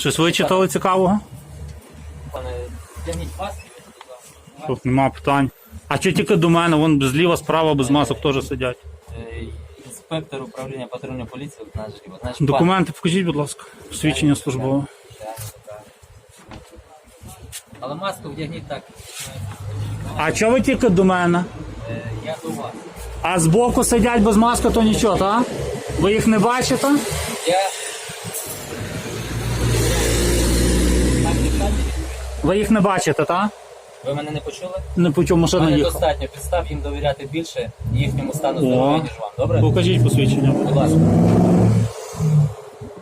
Щось цікавого? Маски, я сказав. Тут нема питань. А що тільки до мене? Вон зліва, справа без масок теж сидять. Е, Інспектор управління патрульної поліції наш Документи покажіть, будь ласка. Посвідчення службове. Але маску вдягніть так. А чого ви тільки до мене? Е, Я до вас. А збоку сидять без маски, то нічого, так? Ви їх не бачите? Я... Так, дівчата, Ви їх не бачите, так? Ви мене не почули? Не по чому машина Мене їхала. достатньо підстав їм довіряти більше їхньому стану здоров'я, ніж вам. Добре? Покажіть посвідчення. Будь ласка,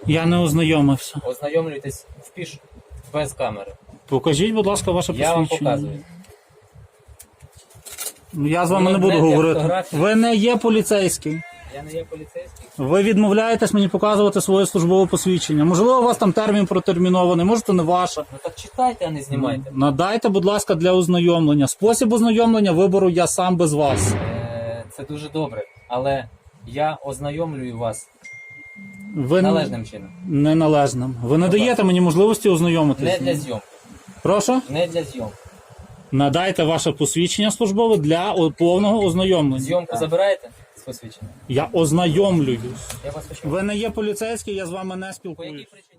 Я не ознайомився. ознайомлюйтесь в піш без камери. Покажіть, будь ласка, ваше Я вам посвідчення. показую. Ну, Я з вами не буду говорити. фотографії. Ви не є поліцейський. Я не є поліцейський. Ви відмовляєтесь мені показувати своє службове посвідчення. Можливо, у вас там термін протермінований, може, то не ваше. Ну так читайте, а не знімайте. Надайте, будь ласка, для ознайомлення. Спосіб ознайомлення вибору я сам без вас. Е, Це дуже добре, але я ознайомлюю вас Ви належним чином. неналежним. Ви не даєте мені можливості ознайомитись. Не для зйомки. Прошу, Не для зйомки. надайте ваше посвідчення службове для о- повного ознайомлення. Зйомку забираєте посвідчення? Я ознайомлююсь. Я вас почув. Ви не є поліцейський, я з вами не По якій спілкуюсь. причині?